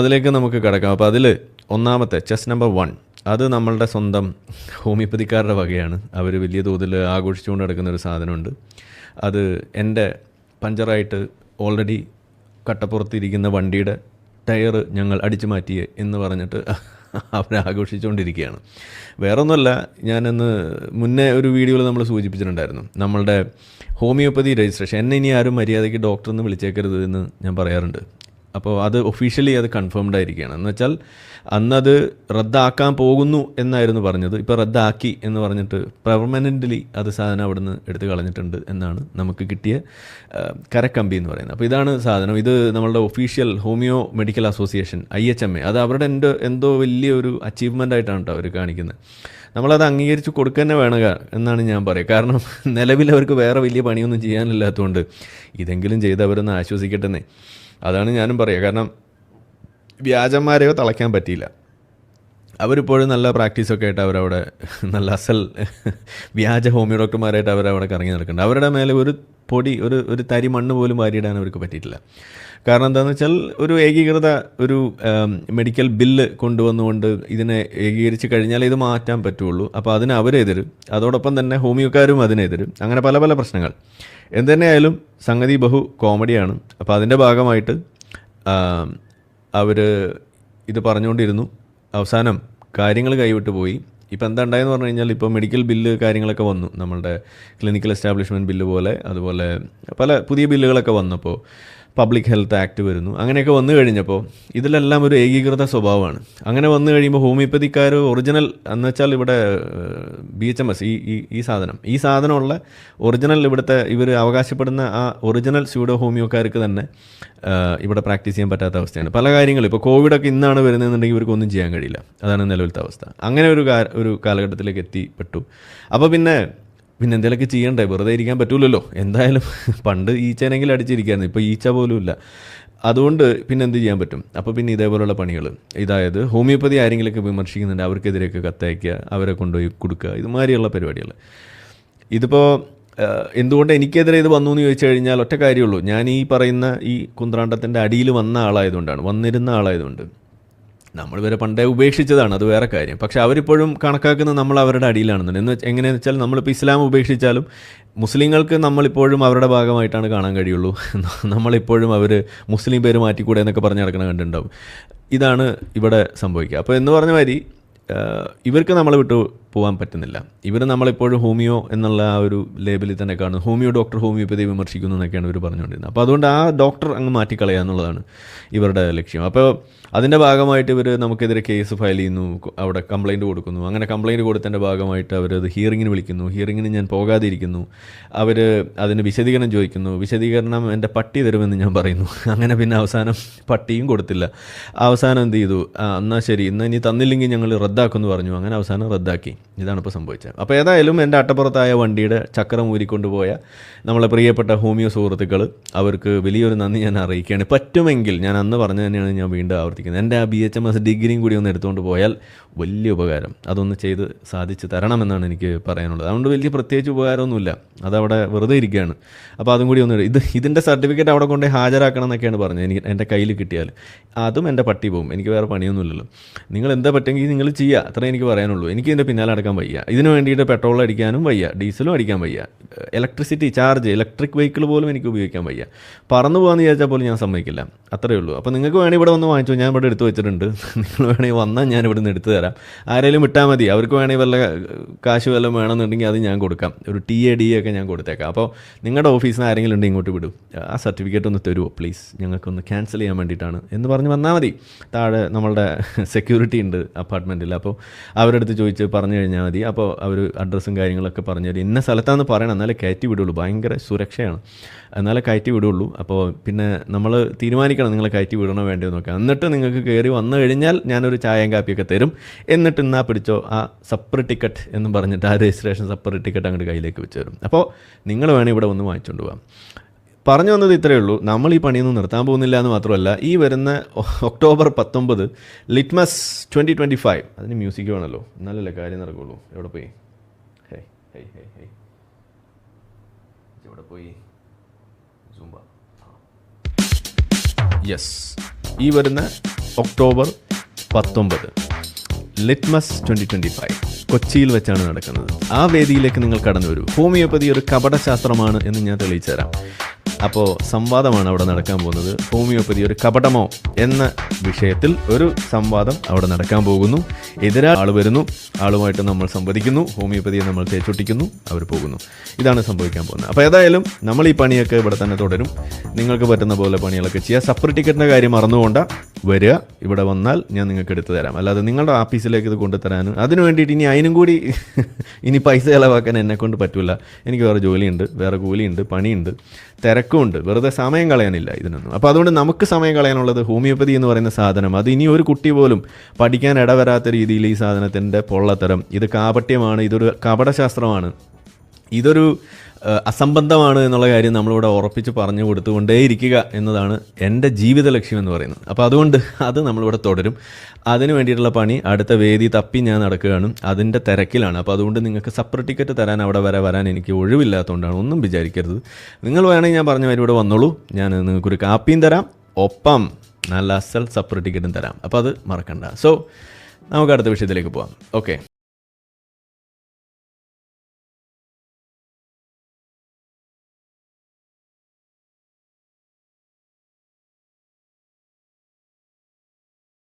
അതിലേക്ക് നമുക്ക് കിടക്കാം. അപ്പോൾ അതിൽ ഒന്നാമത്തെ ചെസ് നമ്പർ വൺ അത് നമ്മളുടെ സ്വന്തം ഹോമിയോപ്പതിക്കാരുടെ വകയാണ്. അവർ വലിയ തോതിൽ ആഘോഷിച്ചുകൊണ്ട് നടക്കുന്ന ഒരു സാധനമുണ്ട്. അത് എന്റെ പഞ്ചറായിട്ട് ഓൾറെഡി കട്ടപ്പുറത്തിരിക്കുന്ന വണ്ടിയുടെ ടയർ ഞങ്ങൾ അടിച്ചു മാറ്റിയേ എന്ന് പറഞ്ഞിട്ട് അവരാഘോഷിച്ചുകൊണ്ടിരിക്കുകയാണ് വേറൊന്നുമല്ല ഞാനന്ന് മുന്നേ ഒരു വീഡിയോയിൽ നമ്മൾ സൂചിപ്പിച്ചിട്ടുണ്ടായിരുന്നു. നമ്മളുടെ ഹോമിയോപ്പതി രജിസ്ട്രേഷൻ എന്നെ ഇനി ആരും മര്യാദയ്ക്ക് ഡോക്ടർ എന്ന് വിളിച്ചേക്കരുത് എന്ന് ഞാൻ പറയാറുണ്ട്. അപ്പോൾ അത് ഒഫീഷ്യലി അത് കൺഫേംഡ് ആയിരിക്കുകയാണ്. എന്ന് വെച്ചാൽ അന്നത് റദ്ദാക്കാൻ പോകുന്നു എന്നായിരുന്നു പറഞ്ഞത്. ഇപ്പോൾ റദ്ദാക്കി എന്ന് പറഞ്ഞിട്ട് പെർമനന്റലി അത് സാധനം അവിടുന്ന് എടുത്ത് കളഞ്ഞിട്ടുണ്ട് എന്നാണ് നമുക്ക് കിട്ടിയ കരക്കമ്പി എന്ന് പറയുന്നത്. അപ്പോൾ ഇതാണ് സാധനം. ഇത് നമ്മളുടെ official homeo medical association I H M A. അത് അവരുടെ എന്തോ വലിയ ഒരു അച്ചീവ്മെന്റ് ആയിട്ടാണ് കേട്ടോ അവർ കാണിക്കുന്നത്. നമ്മളത് അംഗീകരിച്ച് കൊടുക്കുക തന്നെ എന്നാണ് ഞാൻ പറയുക. കാരണം നിലവിൽ അവർക്ക് വേറെ വലിയ പണിയൊന്നും ചെയ്യാനില്ലാത്തതുകൊണ്ട് ഇതെങ്കിലും ചെയ്ത് അവരൊന്ന് ആശ്വസിക്കട്ടെന്നേ. അതാണ് ഞാനും പറയുക കാരണം വ്യാജന്മാരെയോ തളയ്ക്കാൻ പറ്റിയില്ല. അവരിപ്പോഴും നല്ല പ്രാക്ടീസൊക്കെ ആയിട്ട് അവരവിടെ നല്ല അസൽ വ്യാജ ഹോമിയോ ഡോക്ടർമാരായിട്ട് അവരവിടെ കറങ്ങി നടക്കുന്നുണ്ട്. അവരുടെ മേലെ ഒരു പൊടി ഒരു ഒരു തരി മണ്ണ് പോലും വാരിയിടാൻ അവർക്ക് പറ്റിയിട്ടില്ല. കാരണം എന്താണെന്ന് വെച്ചാൽ ഒരു ഏകീകൃത ഒരു മെഡിക്കൽ ബില്ല് കൊണ്ടുവന്നുകൊണ്ട് ഇതിനെ ഏകീകരിച്ച് കഴിഞ്ഞാൽ ഇത് മാറ്റാൻ പറ്റുള്ളൂ. അപ്പോൾ അതിന് അവരെതിരും. അതോടൊപ്പം തന്നെ ഹോമിയോക്കാരും അതിനെതിരും. അങ്ങനെ പല പല പ്രശ്നങ്ങൾ. എന്തുതന്നെയായാലും സംഗതി ബഹു കോമഡിയാണ്. അപ്പോൾ അതിന്റെ ഭാഗമായിട്ട് അവർ ഇത് പറഞ്ഞുകൊണ്ടിരുന്നു. അവസാനം കാര്യങ്ങൾ കൈവിട്ട് പോയി. ഇപ്പോൾ എന്താ ഉണ്ടായെന്ന് പറഞ്ഞു കഴിഞ്ഞാൽ ഇപ്പോൾ മെഡിക്കൽ ബില്ല് കാര്യങ്ങളൊക്കെ വന്നു. നമ്മളുടെ ക്ലിനിക്കൽ എസ്റ്റാബ്ലിഷ്മെന്റ് ബില്ല് പോലെ അതുപോലെ പല പുതിയ ബില്ലുകളൊക്കെ വന്നപ്പോൾ പബ്ലിക് ഹെൽത്ത് ആക്ട് വരുന്നു. അങ്ങനെയൊക്കെ വന്നു കഴിഞ്ഞപ്പോൾ ഇതിലെല്ലാം ഒരു ഏകീകൃത സ്വഭാവമാണ്. അങ്ങനെ വന്നു കഴിയുമ്പോൾ ഹോമിയോപ്പതിക്കാർ ഒറിജിനൽ എന്ന് വെച്ചാൽ ഇവിടെ ബി എച്ച് എം എസ് ഈ ഈ ഈ സാധനം. ഈ സാധനമുള്ള ഒറിജിനൽ ഇവിടുത്തെ ഇവർ അവകാശപ്പെടുന്ന ആ ഒറിജിനൽ സ്യൂഡോ ഹോമിയോക്കാർക്ക് തന്നെ ഇവിടെ പ്രാക്ടീസ് ചെയ്യാൻ പറ്റാത്ത അവസ്ഥയാണ്. പല കാര്യങ്ങളും. ഇപ്പോൾ കോവിഡൊക്കെ ഇന്നാണ് വരുന്നതെന്നുണ്ടെങ്കിൽ ഇവർക്കൊന്നും ചെയ്യാൻ കഴിയില്ല. അതാണ് നിലവിലത്തെ അവസ്ഥ. അങ്ങനെ ഒരു ഒരു കാലഘട്ടത്തിലേക്ക് എത്തിപ്പെട്ടു. അപ്പോൾ പിന്നെ പിന്നെ എന്തെങ്കിലുമൊക്കെ ചെയ്യണ്ടേ? വെറുതെ ഇരിക്കാൻ പറ്റൂലല്ലോ. എന്തായാലും പണ്ട് ഈച്ചേനെങ്കിലും അടിച്ചിരിക്കായിരുന്നു. ഇപ്പോൾ ഈച്ച പോലും ഇല്ല. അതുകൊണ്ട് പിന്നെ എന്ത് ചെയ്യാൻ പറ്റും? അപ്പോൾ പിന്നെ ഇതേപോലുള്ള പണികൾ ഇതായത് ഹോമിയോപ്പതി ആരെങ്കിലുമൊക്കെ വിമർശിക്കുന്നുണ്ട് അവർക്കെതിരെയൊക്കെ കത്തയക്കുക അവരെ കൊണ്ടുപോയി കൊടുക്കുക ഇതുമാതിരിയുള്ള പരിപാടികൾ ഇതിപ്പോൾ എന്തുകൊണ്ട് എനിക്കെതിരെ ഇത് വന്നു എന്ന് ചോദിച്ചു കഴിഞ്ഞാൽ ഒറ്റ കാര്യമുള്ളൂ ഞാൻ ഈ പറയുന്ന ഈ കുന്ത്രാണ്ടത്തിന്റെ അടിയിൽ വന്ന ആളായതുകൊണ്ടാണ്. വന്നിരുന്ന ആളായതുകൊണ്ട്. നമ്മൾ വരെ പണ്ടേ ഉപേക്ഷിച്ചതാണ് അത് വേറെ കാര്യം. പക്ഷേ അവരിപ്പോഴും കണക്കാക്കുന്നത് നമ്മൾ അവരുടെ അടിയിലാണെന്നുണ്ട്. എന്ന് എങ്ങനെയെന്ന് വെച്ചാൽ നമ്മളിപ്പോൾ ഇസ്ലാം ഉപേക്ഷിച്ചാലും മുസ്ലിങ്ങൾക്ക് നമ്മളിപ്പോഴും അവരുടെ ഭാഗമായിട്ടാണ് കാണാൻ കഴിയുള്ളൂ. നമ്മളിപ്പോഴും അവർ മുസ്ലിം പേര് മാറ്റിക്കൂടെ എന്നൊക്കെ പറഞ്ഞ് നടക്കണ കണ്ടുണ്ടാവും. ഇതാണ് ഇവിടെ സംഭവിക്കുക. അപ്പോൾ എന്ന് പറഞ്ഞ മാതിരി ഇവർക്ക് നമ്മളെ വിട്ടു പോകാൻ പറ്റുന്നില്ല. ഇവർ നമ്മളിപ്പോഴും ഹോമിയോ എന്നുള്ള ആ ഒരു ലേബലിൽ തന്നെ കാണുന്നു ഹോമിയോ ഡോക്ടർ ഹോമിയോപ്പതി വിമർശിക്കുന്നു എന്നൊക്കെയാണ് ഇവർ പറഞ്ഞുകൊണ്ടിരുന്നത്. അപ്പോൾ അതുകൊണ്ട് ആ ഡോക്ടർ അങ്ങ് മാറ്റിക്കളയുക എന്നുള്ളതാണ് ഇവരുടെ ലക്ഷ്യം. അപ്പോൾ അതിന്റെ ഭാഗമായിട്ട് ഇവർ നമുക്കെതിരെ കേസ് ഫയൽ ചെയ്യുന്നു അവിടെ കംപ്ലൈന്റ് കൊടുക്കുന്നു. അങ്ങനെ കംപ്ലൈന്റ് കൊടുത്തതിന്റെ ഭാഗമായിട്ട് അവരത് ഹിയറിങ്ങിന് വിളിക്കുന്നു. ഹിയറിങ്ങിന് ഞാൻ പോകാതിരിക്കുന്നു. അവർ അതിന് വിശദീകരണം ചോദിക്കുന്നു. വിശദീകരണം എന്റെ പട്ടി തരുമെന്ന് ഞാൻ പറയുന്നു. അങ്ങനെ പിന്നെ അവസാനം പട്ടിയും കൊടുത്തില്ല. അവസാനം എന്ത് ചെയ്തു? എന്നാൽ ശരി ഇന്ന് ഇനി തന്നില്ലെങ്കിൽ ഞങ്ങൾ റദ്ദാക്കുമെന്ന് പറഞ്ഞു. അങ്ങനെ അവസാനം റദ്ദാക്കി. ഇതാണ് ഇപ്പോൾ സംഭവിച്ചത്. അപ്പോൾ ഏതായാലും എന്റെ അട്ടപ്പുറത്തായ വണ്ടിയുടെ ചക്രം ഊരിക്കൊണ്ടുപോയ നമ്മളെ പ്രിയപ്പെട്ട ഹോമിയോ സുഹൃത്തുക്കൾ അവർക്ക് വലിയൊരു നന്ദി ഞാൻ അറിയിക്കുകയാണ്. പറ്റുമെങ്കിൽ ഞാൻ അന്ന് പറഞ്ഞു തന്നെയാണ് ഞാൻ വീണ്ടും ആവർത്തിക്കുന്നത്. എന്റെ ആ ബി എച്ച് എം എസ് ഡിഗ്രിയും കൂടി ഒന്ന് എടുത്തുകൊണ്ട് പോയാൽ വലിയ ഉപകാരം. അതൊന്ന് ചെയ്ത് സാധിച്ച് തരണമെന്നാണ് എനിക്ക് പറയാനുള്ളത്. അതുകൊണ്ട് വലിയ പ്രത്യേകിച്ച് ഉപകാരമൊന്നുമില്ല. അതവിടെ വെറുതെ ഇരിക്കുകയാണ്. അപ്പോൾ അതും കൂടി ഒന്ന് ഇത് ഇതിന്റെ സർട്ടിഫിക്കറ്റ് അവിടെ കൊണ്ട് ഹാജരാക്കണം എന്നൊക്കെയാണ് പറഞ്ഞത്. എനിക്ക് എന്റെ കയ്യിൽ കിട്ടിയാൽ അതും എന്റെ പട്ടി പോകും. എനിക്ക് വേറെ പണിയൊന്നുമില്ലല്ലോ. നിങ്ങൾ എന്താ പറ്റുമെങ്കിൽ നിങ്ങൾ ചെയ്യുക. അത്രേ എനിക്ക് പറയാനുള്ളൂ. എനിക്ക് ഇതിന്റെ പിന്നാലെ അടക്കാൻ വയ്യ. ഇതിന് വേണ്ടിയിട്ട് പെട്രോൾ അടിക്കാനും വയ്യ ഡീസലും അടിക്കാൻ വയ്യ. ഇലക്ട്രിസിറ്റി ചാർജ് ഇലക്ട്രിക് വെഹിക്കിൾ പോലും എനിക്ക് ഉപയോഗിക്കാൻ വയ്യ. പറന്നു പോകാമെന്ന് വിചാരിച്ചാൽ പോലും ഞാൻ സമ്മതിക്കില്ല. അത്രയേ ഉള്ളൂ. അപ്പോൾ നിങ്ങൾക്ക് വേണമെങ്കിൽ ഇവിടെ വന്ന് വാങ്ങിച്ചു. ഞാൻ ഇവിടെ എടുത്ത് വെച്ചിട്ടുണ്ട്. നിങ്ങൾ വേണമെങ്കിൽ വന്നാൽ ഞാൻ ഇവിടെ നിന്ന് എടുത്തു തരാം. ആരെങ്കിലും വിട്ടാൽ മതി. അവർക്ക് വേണമെങ്കിൽ വല്ല കാശ് വല്ലതും വേണമെന്നുണ്ടെങ്കിൽ അത് ഞാൻ കൊടുക്കാം. ഒരു ടി എ ഡി ഒക്കെ ഞാൻ കൊടുത്തേക്കാം. അപ്പോൾ നിങ്ങളുടെ ഓഫീസിൽ ആരെങ്കിലും ഉണ്ടെങ്കിൽ ഇങ്ങോട്ട് വിടും. ആ സർട്ടിഫിക്കറ്റ് ഒന്ന് തരുമോ പ്ലീസ് ഞങ്ങൾക്കൊന്ന് ക്യാൻസൽ ചെയ്യാൻ വേണ്ടിയിട്ടാണ്. എന്ന് പറഞ്ഞ് വന്നാൽ മതി. താഴെ നമ്മളുടെ സെക്യൂരിറ്റി ഉണ്ട് അപ്പാർട്ട്മെന്റിൽ അപ്പോൾ അവരുടെ ചോദിച്ച് പറഞ്ഞു കഴിഞ്ഞാൽ മതി. അപ്പോൾ അവർ അഡ്രസ്സും കാര്യങ്ങളൊക്കെ പറഞ്ഞു തരും. ഇന്ന സ്ഥലത്താണെന്ന് പറയണം. എന്നാലേ കയറ്റി വിടുള്ളൂ. ഭയങ്കര സുരക്ഷയാണ്. എന്നാലേ കയറ്റി വിടുള്ളൂ. അപ്പോൾ പിന്നെ നമ്മൾ തീരുമാനിക്കണം നിങ്ങൾ കയറ്റി വിടണോ വേണ്ടയോ നോക്കാം എന്നിട്ട് നിങ്ങൾക്ക് കയറി വന്നു കഴിഞ്ഞാൽ ഞാനൊരു ചായയും കാപ്പിയൊക്കെ തരും. എന്നിട്ട് ഇന്നാ പിടിച്ചോ ആ സപ്പർ ടിക്കറ്റ് എന്ന് പറഞ്ഞിട്ട് ആ രജിസ്ട്രേഷൻ സപ്പർ ടിക്കറ്റ് അങ്ങോട്ട് കയ്യിലേക്ക് വെച്ച് തരും. അപ്പോൾ നിങ്ങൾ വേണേൽ ഇവിടെ ഒന്ന് വാങ്ങിച്ചുകൊണ്ട് പോകാം. പറഞ്ഞു വന്നത് ഇത്രയേ ഉള്ളൂ. നമ്മൾ ഈ പണിയൊന്നും നിർത്താൻ പോകുന്നില്ല എന്ന് മാത്രമല്ല ഈ വരുന്ന ഒക്ടോബർ പത്തൊമ്പത് ലിറ്റ്മസ് ട്വന്റി ട്വന്റി ഫൈവ് അതിന് മ്യൂസിക് വേണമല്ലോ എന്നാലല്ലേ കാര്യം നടക്കുള്ളൂ. എവിടെ പോയി? ഹേ ഹേ ഹേ ഹേ. എവിടെ പോയി? യെസ് ഈ വരുന്ന ഒക്ടോബർ പത്തൊമ്പത് ലിറ്റ്മസ് ട്വന്റി ട്വന്റി ഫൈവ് കൊച്ചിയിൽ വെച്ചാണ് നടക്കുന്നത്. ആ വേദിയിലേക്ക് നിങ്ങൾ കടന്നു വരൂ ഹോമിയോപ്പതി ഒരു കപടശാസ്ത്രമാണ് എന്ന് ഞാൻ തെളിയിച്ചു തരാം അപ്പോൾ സംവാദമാണ് അവിടെ നടക്കാൻ പോകുന്നത്. ഹോമിയോപ്പതി ഒരു കപടമോ എന്ന വിഷയത്തിൽ ഒരു സംവാദം അവിടെ നടക്കാൻ പോകുന്നു. എതിരാ ആൾ വരുന്നു. ആളുമായിട്ട് നമ്മൾ സംവദിക്കുന്നു. ഹോമിയോപ്പതിയെ നമ്മൾ തേച്ചൊട്ടിക്കുന്നു. അവർ പോകുന്നു. ഇതാണ് സംഭവിക്കാൻ പോകുന്നത്. അപ്പോൾ ഏതായാലും നമ്മൾ ഈ പണിയൊക്കെ ഇവിടെ തന്നെ തുടരും. നിങ്ങൾക്ക് പറ്റുന്ന പോലെ പണികളൊക്കെ ചെയ്യുക സപ്പർ ടിക്കറ്റിന്റെ കാര്യം മറന്നുകൊണ്ട വരിക. ഇവിടെ വന്നാൽ ഞാൻ നിങ്ങൾക്ക് എടുത്തു തരാം. അല്ലാതെ നിങ്ങളുടെ ഓഫീസിലേക്ക് ഇത് കൊണ്ടുതരാനും അതിന് വേണ്ടിയിട്ട് ഇനി അതിനും കൂടി ഇനി പൈസ ചിലവാക്കാൻ എന്നെ കൊണ്ട് പറ്റില്ല എനിക്ക് വേറെ ജോലിയുണ്ട്. വേറെ കൂലിയുണ്ട്. പണിയുണ്ട്. തിരക്കുമുണ്ട് വെറുതെ സമയം കളയാനില്ല ഇതിനൊന്നും. അപ്പോൾ അതുകൊണ്ട് നമുക്ക് സമയം കളയാനുള്ളത് ഹോമിയോപ്പതി എന്ന് പറയുന്ന സാധനം. അത് ഇനി ഒരു കുട്ടി പോലും പഠിക്കാൻ ഇടവരാത്ത രീതിയിൽ ഈ സാധനത്തിന്റെ പൊള്ളത്തരം. ഇത് കാപട്യമാണ് ഇതൊരു കപടശാസ്ത്രമാണ്. ഇതൊരു അസംബന്ധമാണ് എന്നുള്ള കാര്യം നമ്മളിവിടെ ഉറപ്പിച്ച് പറഞ്ഞു കൊടുത്തുകൊണ്ടേയിരിക്കുക എന്നതാണ് എന്റെ ജീവിത ലക്ഷ്യം എന്ന് പറയുന്നത്. അപ്പോൾ അതുകൊണ്ട് അത് നമ്മളിവിടെ തുടരും. അതിന് വേണ്ടിയിട്ടുള്ള പണി അടുത്ത വേദി തപ്പി ഞാൻ നടക്കുകയാണ്. അതിന്റെ തിരക്കിലാണ്. അപ്പോൾ അതുകൊണ്ട് നിങ്ങൾക്ക് സപ്പറേറ്റ് ടിക്കറ്റ് തരാൻ അവിടെ വരെ വരാൻ എനിക്ക് ഒഴിവില്ലാത്തതുകൊണ്ടാണ് ഒന്നും വിചാരിക്കരുത്. നിങ്ങൾ വേണമെങ്കിൽ ഞാൻ പറഞ്ഞ മാതിരി ഇവിടെ വന്നോളൂ. ഞാൻ നിങ്ങൾക്കൊരു കാപ്പിയും തരാം. ഒപ്പം നല്ല അസൽ സപ്പറേറ്റ് ടിക്കറ്റും തരാം. അപ്പോൾ അത് മറക്കണ്ട. സോ നമുക്ക് അടുത്ത വിഷയത്തിലേക്ക് പോകാം ഓക്കെ